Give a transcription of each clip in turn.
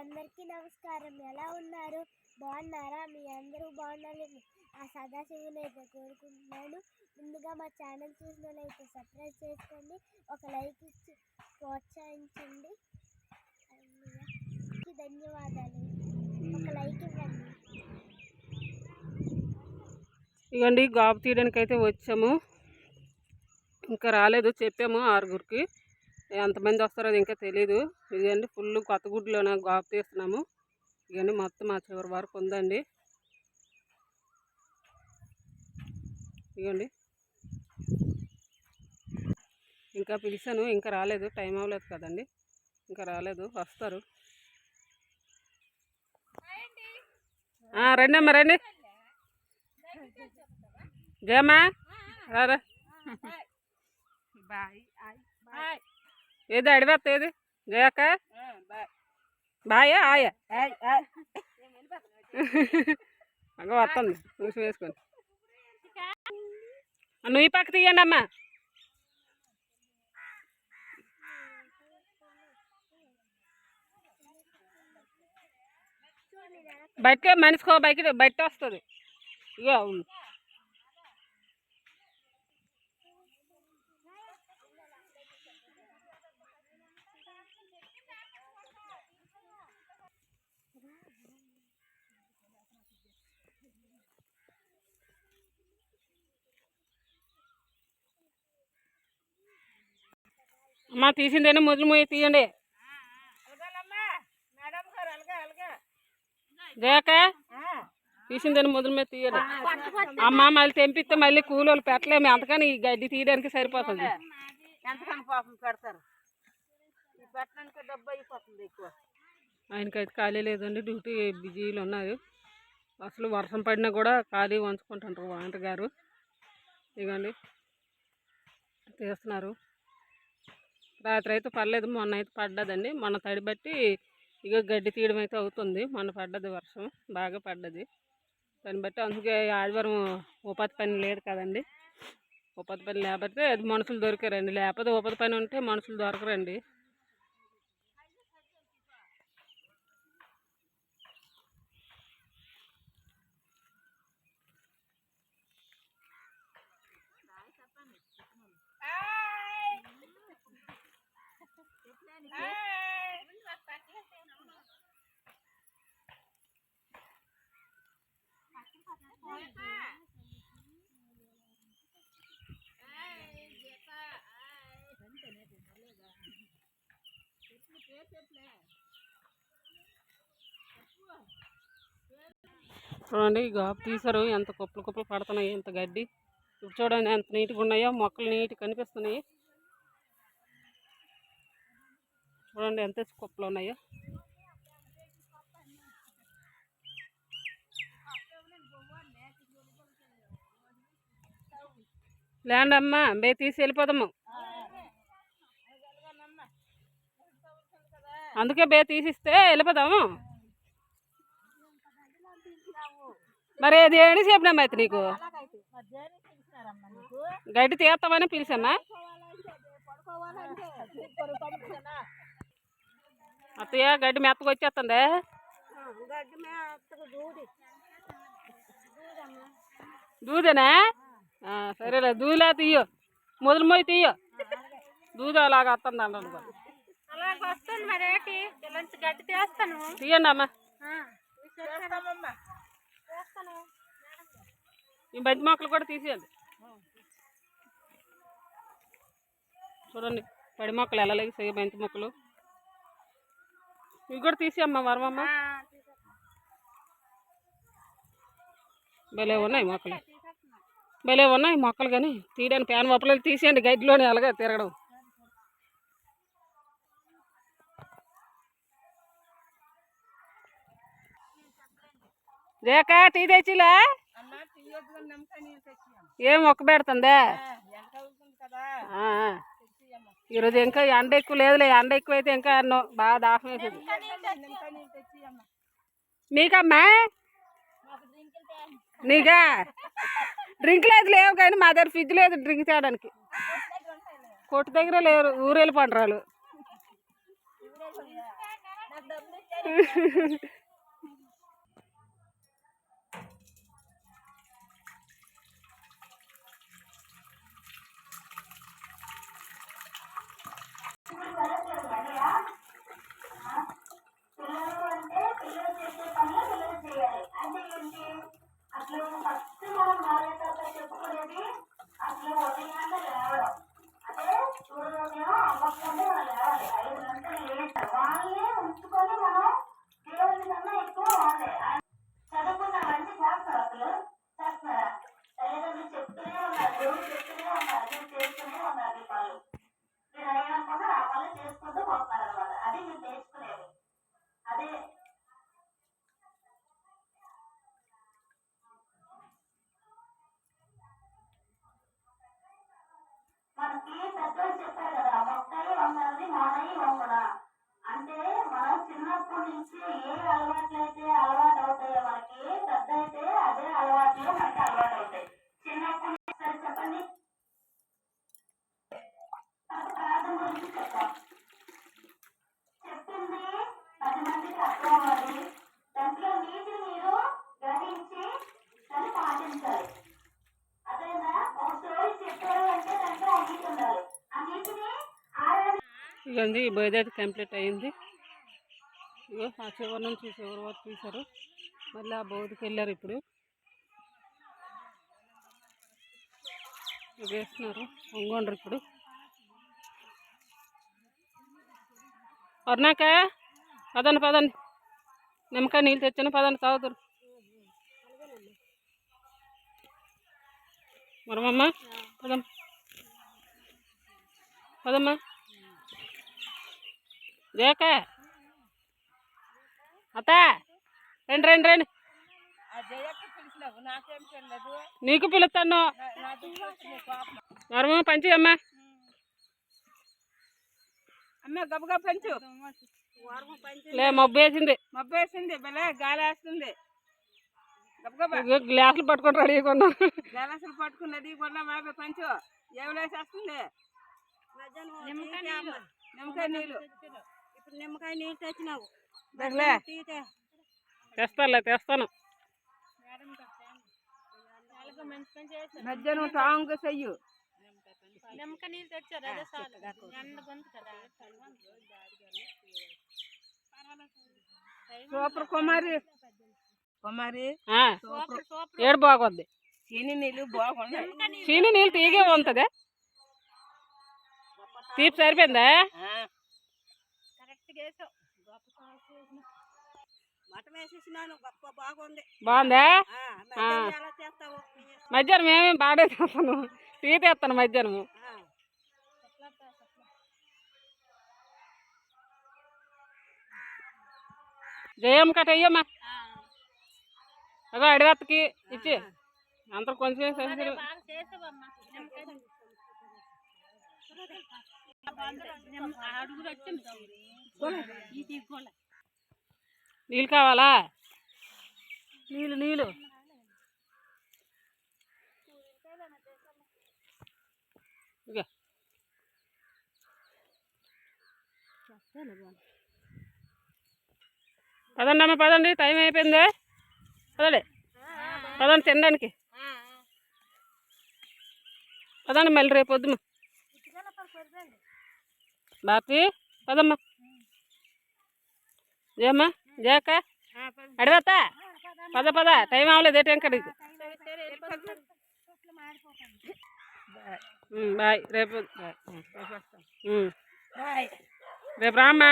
అందరికీ నమస్కారం. ఎలా ఉన్నారు? బాగున్నారా? మీ అందరూ బాగుండాలని ఆ సదాశివుని అయితే కోరుకుంటున్నాను. ముందుగా మా ఛానల్ చూసిన వాళ్ళైతే సబ్స్క్రైబ్ చేసుకోండి. ఒక లైక్ ఇచ్చి ప్రోత్సహించండి. ధన్యవాదాలు. ఒక లైక్ ఇవ్వండి. ఇవ్వండి గాబు తీయడానికి అయితే వచ్చాము. ఇంకా రాలేదు చెప్పాము ఆరుగురికి. ఎంతమంది వస్తారో అది ఇంకా తెలియదు ఇదండి ఫుల్ కొత్త గుడ్లోన గాబు తీస్తున్నాము. ఇవన్నీ మొత్తం మా చివరి వరకు ఉందండి. ఇవ్వండి ఇంకా పిలిచాను ఇంకా రాలేదు. టైం అవ్వలేదు కదండి. ఇంకా రాలేదు. వస్తారు. రండి అమ్మా రండి. జయమ్మా రారా. ఏది అడివేత్త ఏది? జయక్క బాయ్. ఆయ? అగ వస్తుంది చూసి వేసుకొని. నువ్వు ఈ పక్క తీయండి అమ్మా. బయట మనిషికో బయట బయట వస్తుంది. ఇగో అమ్మా తీసిందేనే? మొదలు మూయ తీయండి. జయక తీసిందని? మొదలు మీద తీయండి. అమ్మ మళ్ళీ తెంపిస్తే మళ్ళీ కూలోళ్ళు పెట్టలేము. అంతకని ఈ గడ్డి తీయడానికి సరిపోతుంది. ఎంతకని పాపం పెడతారు? ఈ పెట్టడానికి డబ్బు అయిపోతుంది ఎక్కువ. ఆయనకైతే ఖాళీ లేదండి. డ్యూటీ బిజీలో ఉన్నారు అసలు వర్షం పడినా కూడా ఖాళీ వంచుకుంటుంటారు వాంటర్ గారు. ఇదిగోండి. తీస్తున్నారు. రాత్రి అయితే పర్లేదు మొన్న అయితే పడ్డదండి. మొన్న తడి బట్టి ఇక గడ్డి తీయడం అయితే అవుతుంది. మొన్న పడ్డది వర్షం బాగా పడ్డది. దాన్ని బట్టి అందుకే ఆదివారం ఉపాధి పని లేదు కదండి. ఉపాధి పని లేకపోతే అది మనుషులు దొరికారండి. లేకపోతే ఉపాధి పని ఉంటే మనుషులు దొరకరండి. చూడండి గాపు తీసారు ఎంత కుప్పలు కుప్పలు పడుతున్నాయి ఎంత గడ్డి. ఇప్పుడు చూడండి ఎంత నీట్గా ఉన్నాయో మొక్కలు నీట్గా కనిపిస్తున్నాయి. చూడండి ఎంత కుప్పలు ఉన్నాయో. లేండమ్మా అమ్మా బే తీసి వెళ్ళిపోదాము. అందుకే బే తీసిస్తే వెళ్ళిపోదాము. మరి అది ఏడు చెప్పినామా అయితే నీకు? గడ్డి తీస్తామని పిలిచామా? పడుకోవాలంటే ఇప్పుడు పంపించనా అత్తయ్య గడ్డి వచ్చేస్తుంది? మేత్తకు దూడి దూదేనా సరేలే దూలా తీయో. మొదలు మోయి తీయో. దూద అలాగా వస్తుంది తీస్తాను. తీయండి అమ్మా. ఈ బంతి మొక్కలు కూడా తీసేయండి చూడండి పడి మొక్కలు ఎలా లేసాయి బంతి మొక్కలు. ఇవి కూడా తీసేయమ్మా వరమమ్మ. భలే ఉన్నాయి మొక్కలు. భలే ఉన్నాయి మొక్కలు కానీ తీయడానికి ప్యాన్ మొక్కలు తీసేయండి గడ్డిలోనే అలాగే తిరగడం. రేఖ టీ తెచ్చిలా? ఏం మొక్క పెడుతుందే? ఈరోజు ఇంకా ఎండ ఎక్కువ లేదులే ఎండ ఎక్కువ అయితే ఇంకా బాగా దాహం వేసేది. డ్రింకులు నీకా? డ్రింక్ లేదు లేవు కానీ మా దగ్గర ఫ్రిడ్జ్ లేదు డ్రింక్ చేయడానికి కొట్టు దగ్గర లేరు ఊరెళ్ళి పండరాలు అదే మనకి అలవాటు అవుతాయి సరే చెప్పండి గురించి చెప్పింది పది మందికి అర్థం అవ్వాలి దాంట్లో మీరు గ్రహించి దాన్ని పాటించాలి అదేనా ఒక స్టోరీ చెప్పారు అంటే దాంట్లో నీతి ఉండాలి ఆ నీతిని ఇదండి ఈ బయట కంప్లీట్ అయింది. ఇగో ఆ చివరి నుంచి చివరి వరకు తీశారు. మళ్ళీ ఆ బోర్డుకి వెళ్ళారు ఇప్పుడు. వేస్తున్నారు ఒంగోండ్రు ఇప్పుడు. అరుణాక పదండి పదండి. నిమ్మకాయ నీళ్ళు తెచ్చాను పదండి తాగుతారు. మరమమ్మ పదం పదమ్మా. జేక అత్త రండి రండి రండి. నాకేం పిలుస్తాను. నా దుఃఖం వచ్చింది కోపం. మరమ పంచి అమ్మా. అమ్మ గబగబ పెంచు. లే మబ్బు వేసింది మబ్బు వేసింది భలే గాలి వేస్తుంది గ్లాసులు పట్టుకొని ఉన్నాం గలాసులు పట్టుకున్నది కొన్న మాపే పంచు. ఏవలేసేస్తుంది నిమ్మకాయ నీళ్ళు. ఇప్పుడు నిమ్మకాయ నీళ్ళు తెచ్చినావు. తెస్తానులే తెస్తాను. మధ్యాహ్నం టాంగ్ చెయ్యు. నిమ్మకాయ నీళ్ళు తెచ్చారు అదే చాలు. ఎండ బంద్ కదా. సూపర్ కుమారి. కుమారి ఏడు బాగొద్ది. చీని నీళ్ళు బాగున్నాయి. చీని నీళ్ళు తీగే ఉంటుంది. తీపి సరిపోయిందా? బాగుంది. మధ్యాహ్నం ఎలా చేస్తావు? మధ్యాహ్నం మేమేం బాగా తెస్తాను టీ తెస్తాను మధ్యాహ్నం ఆ. జయమ్మ కట్ట అయ్యమ్మా అదో అడిగత్తకి ఇచ్చి. అంత కొంచెం నిమ్మకాయ అడుగులు వచ్చింది. నీళ్ళు కావాలా? నీళ్ళు నీళ్ళు. పదండి అమ్మ పదండి. టైం అయిపోయిందే. పదండి. పదండి తినడానికి. పదండి మళ్ళీ రేపు వద్దు భారతి పదమ్మా. ఏమ్మా? జయక్క అడిగత్తా పద పద. టైం అవ్వలేదు ఏ టైం కడిగి బాయ్. రేపు బాయ్. రేపు రామ్మా?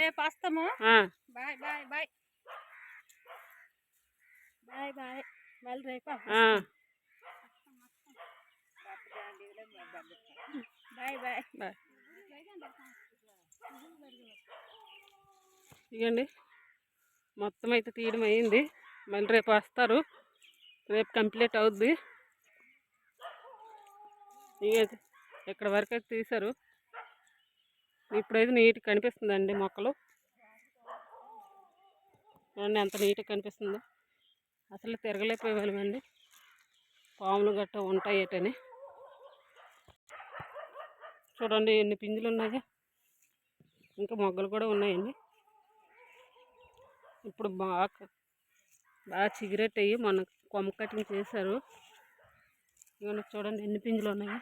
రేపు వస్తాము. Bye bye bye. Bye bye. మళ్ళీ రేపు. Bye bye. బాయ్. ఇవ్వండి మొత్తం అయితే తీయడం అయింది మళ్ళీ రేపు వస్తారు. రేపు కంప్లీట్ అవుద్ది. ఇక ఇక్కడ వరకు అయితే తీశారు. ఇప్పుడైతే నీట్గా కనిపిస్తుందండి మొక్కలు. చూడండి ఎంత నీట్గా కనిపిస్తుందో. అసలు తిరగలేకపోయేవాళ్ళమండి. పాములు గట్ట ఉంటాయి ఏటని చూడండి ఎన్ని పింజులు ఉన్నాయి. ఇంకా మొగ్గలు కూడా ఉన్నాయండి. ఇప్పుడు బాగా బాగా చిగురెట్ అయ్యి మొన్న కొమ్మ కటింగ్ చేశారు. ఇవన్నీ చూడండి ఎన్ని పింజలు ఉన్నాయి.